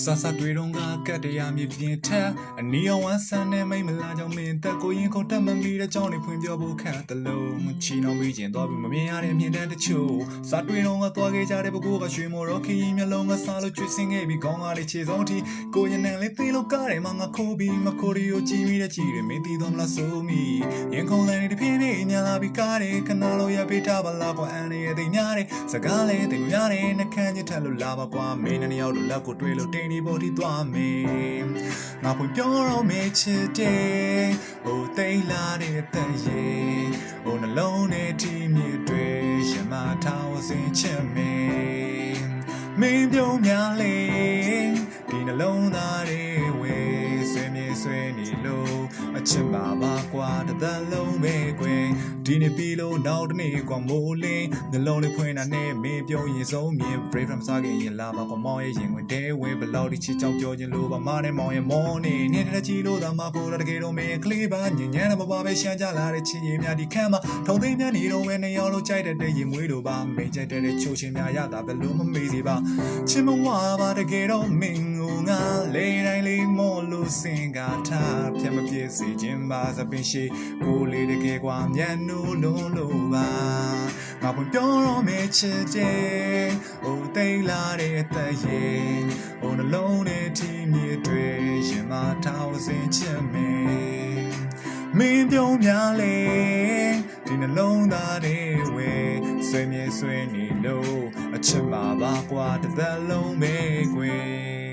ဆဆတွေတော့ကကတ်တရားမြေပြင်ထက်အနီအောင်ဝမ်းဆန်းနဲ့မိမ့်မလာကြောင့်မင်းတက်ကိုရင်ခုန်တက်မမီတဲ့ကြောင့်နေဖွင့်ပြောဖို့ခက်တလုံးချီနှောင်းပြီးကျင်သွားပြီးမမြင်ရတဲ့မြင်တဲ့တချို့စာတွေတော့ကသွားခဲ့ကြတဲ့ဘကိုကရွှေမော်တော့ခရင်မျက်လုံးကစားလို့ကျွေးစင်ခဲ့ပြီးခေါင်းကားလေးခြေစုံထိကိုရင်နဲ့လေးသေးလို့ကားတယ်မငါခိုးပြီးမခိုးရီကိုကြည့်မိတဲ့ကြည့်တယ်မင်းသိတော့မလားဆိုမိရင်ခုန်လည်းတဖြည်းဖြည်းညလာပြီးကားတယ်ခဏလို့ရပေးထားပါလားကွာအန်ရဲ့တိမ်များတယ်စကားလည်းတိမ်များတယ်နှခမ်းချစ်ထက်လို့လာပါကွာမင်းနဲ့ရောက်တော့လက်ကိုတွေးလို့တင်းဒီပေါ်ထိသွားမယ်ငါဖွင့်ပြောတော့မေချစ်တယ်ဟိုတိမ်လာတဲ့တန်ရဲ့ဟိုနှလုံးနဲ့တီးမြစ်တွေရမထားဝစင်ချစ်မယ် မြေဆွေနေလို့အချစ်ပါပါကွာတစ်သက်လုံးပဲကွယ်ဒီနေ့ပြီလို့နောက်တစ်နေ့ကွာမိုးလင်းနှလုံးလေးဖွင့်တာနဲ့မင်းပြုံးရင်ဆုံးမြင် brave from စားခင်ရင်လာပါကွာမောင်ရဲ့ရင်ဝင်တဲဝဲဘလောက်ဒီချစ်ကြောင်ပြောခြင်းလို့ပါမနဲ့မောင်ရဲ့မောနေနေတဲ့ကြည့်လို့သာမဖို့တကယ်တော့မင်းကလေးပါညဉ့်ညံ့မပါပဲရှမ်းကြလာတဲ့ချင်းရင်များဒီခမ်းမှာထုံသိမ်းများနေတော့ပဲနေရောက်လို့ကြိုက်တဲ့ရင်မွေးတို့ပါမိတ်ကြတဲ့ချိုးချင်းများရတာဘယ်လို့မမေ့စီပါချစ်မဝပါတကယ်တော့မင်းကိုငါလေတိုင်းလေးမော်လို့ စင်ကားထားပြတ်မပြည့်စီခြင်းပါသပင်ရှိကိုလေးတကယ်ကွာမျက်နှာလုံးလို့ပါငါပွင့်ပြောတော့မေချစ်တဲ့ဟိုတိတ်လာတဲ့တရဲ့ဟိုနှလုံးနဲ့ထီမြေတွေရင်မထောင်စင်ချစ်မယ်မင်းပြုံးများလေဒီနှလုံးသားတွေဝဲဆွေမြေဆွေနေလို့အချစ်မှာပါကွာတစ်သက်လုံးပဲကွယ်